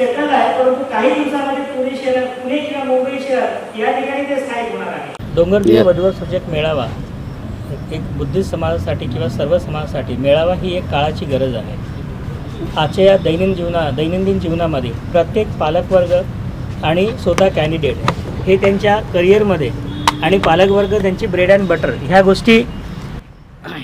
Settle आहे परंतु काही दिवसामध्ये पुणे शहर पुणे किंवा मुंबई शहर या ठिकाणी ते स्थायिक होणार आहे. डोंगरदेव वधवत सूचक मेळावा. एक बुद्धिस्ट समाजासाठी किंवा सर्व समाजासाठी मेळावा ही एक काळाची गरज आहे. आजच्या या दैनंदिन जीवना दैनंदिन जीवनामध्ये प्रत्येक पालकवर्ग आणि स्वतः कॅन्डिडेट हे त्यांच्या करिअरमध्ये आणि पालकवर्ग त्यांची ब्रेड अँड बटर ह्या गोष्टी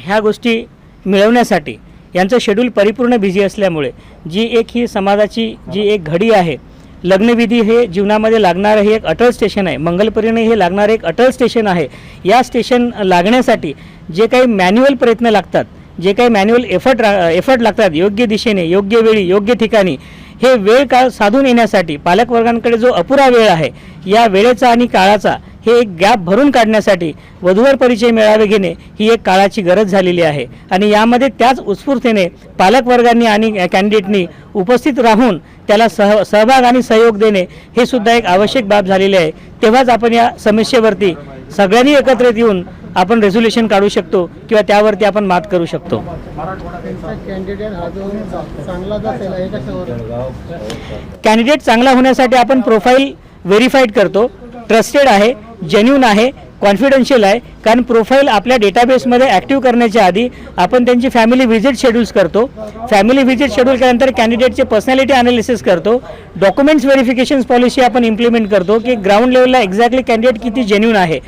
ह्या गोष्टी मिळवण्यासाठी यांचं शेड्यूल परिपूर्ण बिझी असल्यामुळे जी एक ही समाजाची जी एक घडी आहे लग्नविधी हे जीवनामध्ये लागणारं हे एक अटल स्टेशन आहे. मंगलपरिणय हे लागणारं एक अटल स्टेशन आहे. या स्टेशन लागण्यासाठी जे काही मॅन्युअल प्रयत्न लागतात जे काही मॅन्युअल एफर्ट एफर्ट लागतात योग्य दिशेने योग्य वेळी योग्य ठिकाणी हे वेळ काळ साधून येण्यासाठी पालकवर्गांकडे जो अपुरा वेळ आहे या वेळेचा आणि काळाचा हे एक गॅप भरून काढण्यासाठी वधूवर परिचय मेळावे घेणे ही एक काळाची गरज झालेली आहे. आणि यामध्ये त्याच उत्स्फूर्तीने पालकवर्गांनी आणि कॅन्डिडेटनी उपस्थित राहून त्याला सह सहभाग आणि सहयोग देणे हे सुद्धा एक आवश्यक बाब झालेली आहे. तेव्हाच आपण या समस्येवरती सगळ्यांनी एकत्रित येऊन आपण रेझोल्युशन काढू शकतो किंवा त्यावरती आपण मात करू शकतो. कॅन्डिडेट चांगला होण्यासाठी आपण प्रोफाईल व्हेरीफाईड करतो. ट्रस्टेड आहे जेन्युन आहे कॉन्फिडेन्शियल आहे. कारण प्रोफाईल आपल्या डेटाबेसमध्ये ॲक्टिव्ह करण्याच्या आधी आपण त्यांची फॅमिली व्हिजिट शेड्यूल्स करतो. फॅमिली व्हिजिट शेड्यूल केल्यानंतर कॅन्डिडेटचे पर्सनॅलिटी अनालिसिस करतो. डॉक्युमेंट्स व्हेरिफिकेशन पॉलिसी आपण इम्प्लिमेंट करतो की ग्राउंड लेवलला एक्झॅक्टली कॅन्डिडेट किती जेन्युन आहे.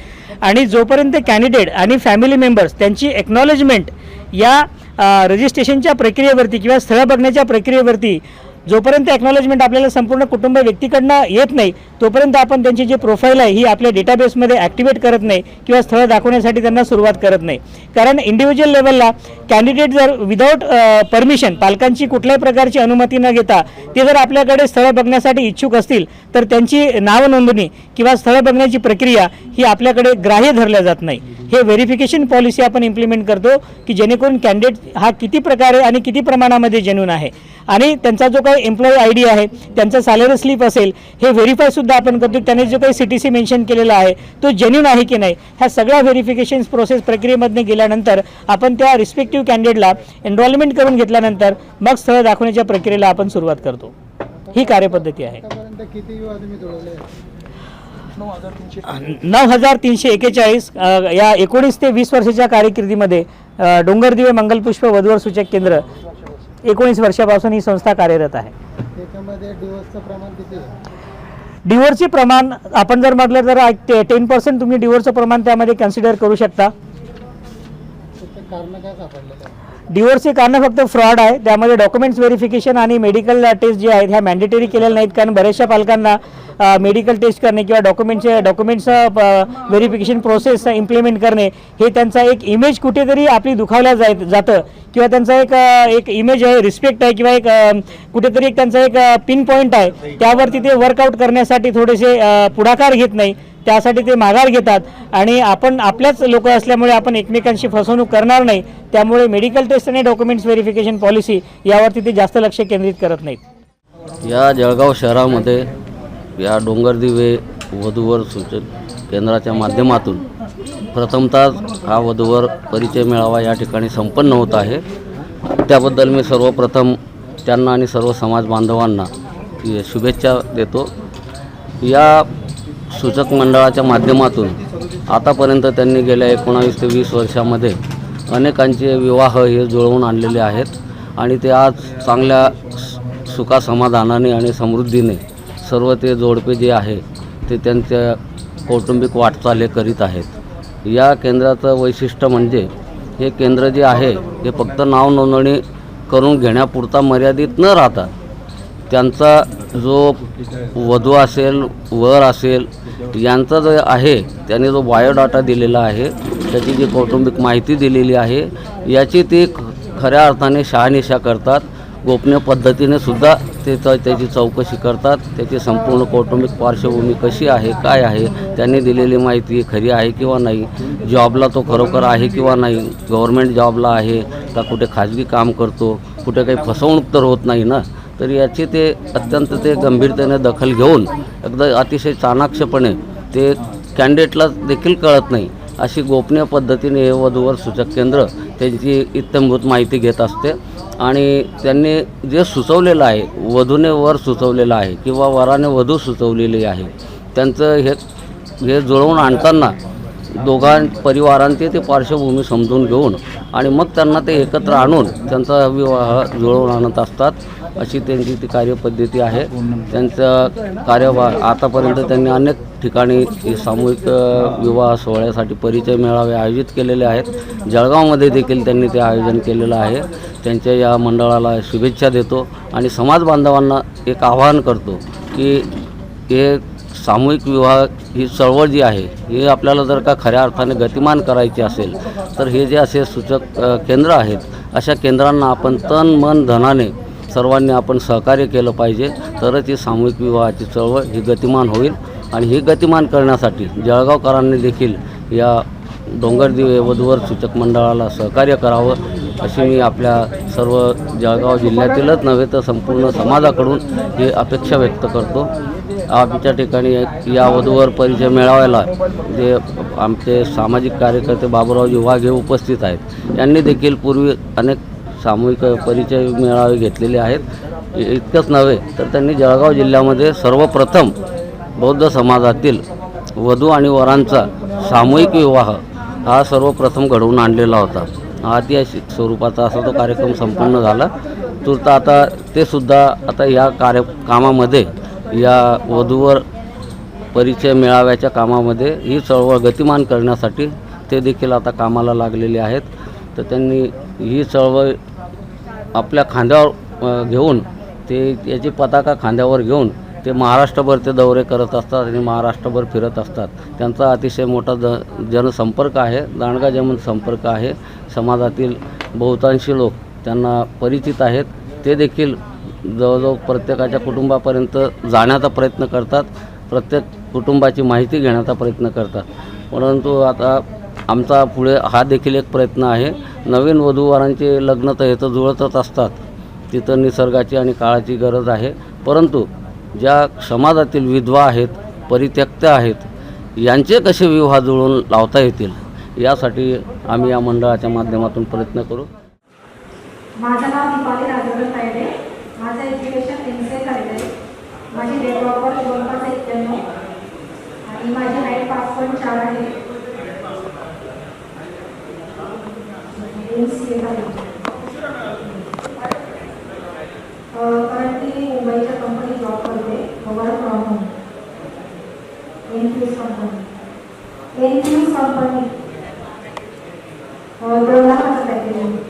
आणि जोपर्यंत कॅन्डिडेट आणि फॅमिली मेंबर्स त्यांची एक्नॉलेजमेंट या रजिस्ट्रेशनच्या प्रक्रियेवरती किंवा स्थळ बघण्याच्या प्रक्रियेवरती जोपर्यंत एक्नॉलेजमेंट आपल्याला संपूर्ण कुटुंब व्यक्तीकडनं येत नाही तोपर्यंत आपण त्यांची जी प्रोफाईल आहे ही आपल्या डेटाबेसमध्ये ॲक्टिवेट करत नाही किंवा स्थळ दाखवण्यासाठी त्यांना सुरुवात करत नाही. कारण इंडिव्हिज्युअल लेवलला कॅन्डिडेट जर विदाऊट परमिशन पालकांची कुठल्याही प्रकारची अनुमती न घेता ते जर आपल्याकडे स्थळं बघण्यासाठी इच्छुक असतील तर त्यांची नाव नोंदणी किंवा स्थळं बघण्याची प्रक्रिया ही आपल्याकडे ग्राह्य धरल्या जात नाही. हे व्हेरिफिकेशन पॉलिसी आपण इम्प्लिमेंट करतो की जेणेकरून कॅन्डिडेट हा किती प्रकारे आणि किती प्रमाणामध्ये जेन्यून आहे. आणि त्यांचा जो काही एम्प्लॉई आय डी आहे त्यांचा सॅलरी स्लिप असेल हे व्हेरीफाय सुद्धा आपण करतो. त्याने जो काही सी टी सी मेन्शन केलेला आहे तो जेन्यून आहे की नाही ह्या सगळ्या व्हेरिफिकेशन प्रोसेस प्रक्रियेमध्ये गेल्यानंतर आपण त्या रिस्पेक्टिव्ह कॅन्डिडेटला एनरोलमेंट करून घेतल्यानंतर मग स्थळ दाखवण्याच्या प्रक्रियेला आपण सुरुवात करतो. ही कार्यपद्धती आहे. नऊ हजार तीनशे एक्केचाळीस या एकोणीस ते वीस वर्षाच्या कारकिर्दीमध्ये डोंगरदिवे मंगलपुष्प वधूवर सूचक केंद्र एकोणीस वर्षापासून ही संस्था कार्यरत आहे. त्याच्यामध्ये डिवोर्सचं प्रमाण किती आहे? डिवोर्सचे प्रमाण आपण जर म्हटलं तर टेन पर्सेंट तुम्ही डिवोर्सचं प्रमाण त्यामध्ये कन्सिडर करू शकता त्याचं कारण काय सापडलेलं आहे डिवोर्सचे कारण फक्त फ्रॉड आहे. त्यामध्ये डॉक्युमेंट्स व्हेरिफिकेशन आणि मेडिकल टेस्ट जे आहेत ह्या मॅन्डेटरी केलेल्या नाहीत. कारण बऱ्याचशा पालकांना मेडिकल टेस्ट करणे किंवा डॉक्युमेंटचे डॉक्युमेंट्स व्हेरिफिकेशन प्रोसेस इम्प्लिमेंट करणे हे त्यांचा एक इमेज कुठेतरी आपली दुखावल्या जाय जातं. किंवा त्यांचा एक एक इमेज आहे रिस्पेक्ट आहे किंवा एक कुठेतरी एक त्यांचा एक पिन पॉईंट आहे. त्यावरती ते वर्कआउट करण्यासाठी थोडेसे पुढाकार घेत नाही. त्यासाठी ते माघार घेतात. आणि आपण आपल्याच लोक असल्यामुळे आपण एकमेकांशी फसवणूक करणार नाही. त्यामुळे मेडिकल टेस्ट आणि डॉक्युमेंट्स व्हेरिफिकेशन पॉलिसी यावरती ते जास्त लक्ष केंद्रित करत नाहीत. या जळगाव शहरामध्ये या डोंगरदिवे वधूवर सूचक केंद्राच्या माध्यमातून प्रथमतः हा वधूवर परिचय मेळावा या ठिकाणी संपन्न होत आहे. त्याबद्दल मी सर्वप्रथम त्यांना आणि सर्व समाज बांधवांना शुभेच्छा देतो. या सूचक मंडळाच्या माध्यमातून आतापर्यंत त्यांनी गेल्या एकोणावीस ते वीस वर्षामध्ये अनेकांचे विवाह हे जुळवून आणलेले आहेत आणि ते आज चांगल्या सुखासमाधानाने आणि समृद्धीने सर्व ते जोडपे जे आहे ते त्यांच्या कौटुंबिक वाटचाल हे करीत आहेत. या केंद्राचं वैशिष्ट्य म्हणजे हे केंद्र जे आहे हे फक्त नाव नोंदणी करून घेण्यापुरता मर्यादित न राहता त्यांचा जो वधू असेल वर असेल यांचा जो आहे त्याने जो बायोडाटा दिलेला आहे त्याची जी कौटुंबिक माहिती दिलेली आहे याची ते खऱ्या अर्थाने शहानिशा करतात. गोपनीय पद्धतीने सुद्धा ते त्याची चौकशी करतात. त्याची संपूर्ण कौटुंबिक पार्श्वभूमी कशी आहे काय आहे त्यांनी दिलेली माहिती खरी आहे किंवा नाही जॉबला तो खरोखर आहे किंवा नाही गव्हर्मेंट जॉबला आहे का कुठे खाजगी काम करतो कुठे काही फसवणूक तर होत नाही ना तर याची ते अत्यंत ते गंभीरतेने दखल घेऊन एकदा अतिशय चाणाक्षपणे ते कॅन्डिडेटला देखील कळत नाही. अशी गोपनीय पद्धतीने हे वधूवर सूचक केंद्र त्यांची इत्यंभूत माहिती घेत असते. आणि त्यांनी जे सुचवलेलं आहे वधूने वर सुचवलेलं आहे किंवा वराने वधू सुचवलेली आहे त्यांचं हे हे जुळवून आणताना दोघां परिवारांचे ते पार्श्वभूमी समजून घेऊन आणि मग त्यांना ते एकत्र आणून त्यांचा विवाह जुळवून आणत असतात अशी त्यांची ती कार्यपद्धती आहे. त्यांचं कार्यभार आतापर्यंत त्यांनी अनेक ठिकाणी सामूहिक विवाह सोहळ्यासाठी परिचय मेळावे आयोजित केलेले आहेत. जळगावमध्ये देखील त्यांनी ते आयोजन केलेलं आहे. त्यांच्या या मंडळाला शुभेच्छा देतो आणि समाज बांधवांना एक आवाहन करतो की हे सामूहिक विवाह ही चळवळ जी आहे हे आपल्याला जर का खऱ्या अर्थाने गतिमान करायची असेल तर हे जे असे सूचक केंद्र आहेत अशा केंद्रांना आपण तन मन धनाने सर्वांनी आपण सहकार्य केलं पाहिजे तरच ही सामूहिक विवाहाची चळवळ ही गतिमान होईल आणि ही गतिमान करण्यासाठी जळगावकरांनी देखील या डोंगरदिवे वधूवर सूचक मंडळाला सहकार्य करावं अशी मी आपल्या सर्व जळगाव जिल्ह्यातीलच नव्हे तर संपूर्ण समाजाकडून ही अपेक्षा व्यक्त करतो. आमच्या ठिकाणी या वधूवर परिचय मेळाव्याला जे आमचे सामाजिक कार्यकर्ते बाबूरावजी वाघ हे उपस्थित आहेत. यांनी देखील पूर्वी अनेक सामूहिक परिचय मेळावे घेतलेले आहेत. इ- इतकंच नव्हे तर त्यांनी जळगाव जिल्ह्यामध्ये सर्वप्रथम बौद्ध समाजातील वधू आणि वरांचा सामूहिक विवाह हा सर्वप्रथम घडवून आणलेला होता. ऐतिहासिक स्वरूपाचा असा तो कार्यक्रम संपन्न झाला. तुर्त आता ते सुद्धा आता या कार्य कामामध्ये या वधूवर परिचय मिळाव्याच्या कामामध्ये ही चळवळ गतिमान करण्यासाठी ते देखील आता कामाला लागलेले आहेत. तर त्यांनी ही चळवळ आपल्या खांद्यावर घेऊन ते याची पताका खांद्यावर घेऊन ते महाराष्ट्रभर ते दौरे करत असतात आणि महाराष्ट्रभर फिरत असतात. त्यांचा अतिशय मोठा ज जनसंपर्क आहे दांडगा जन संपर्क आहे. समाजातील बहुतांशी लोक त्यांना परिचित आहेत. ते देखील जवळजवळ प्रत्येकाच्या कुटुंबापर्यंत जाण्याचा प्रयत्न करतात. प्रत्येक कुटुंबाची माहिती घेण्याचा प्रयत्न करतात. परंतु आता आमचा पुढे हा देखील एक प्रयत्न आहे. नवीन वधूवरांचे लग्न तर हे तर जुळतच असतात. तिथं निसर्गाची आणि काळाची गरज आहे. परंतु ज्या समाजातील विधवा आहेत परित्यक्त आहेत यांचे कसे विवाह जुळून लावता येतील? यासाठी आम्ही या मंडळाच्या माध्यमातून प्रयत्न करू. माझं नाव दीपाली राजेंद्र तायडे माझं एज्युकेशन एम सी ए झालेलं आहे म्हणजे डेट ऑफ दोन पाच एक्क्याण्णव आणि माझी हाईट पाच पॉईंट चार आहे एम सी करंटली मुंबईच्या कंपनी जॉब करते work from home N cues company N cues company दोन लाखाचं पॅकेज आहे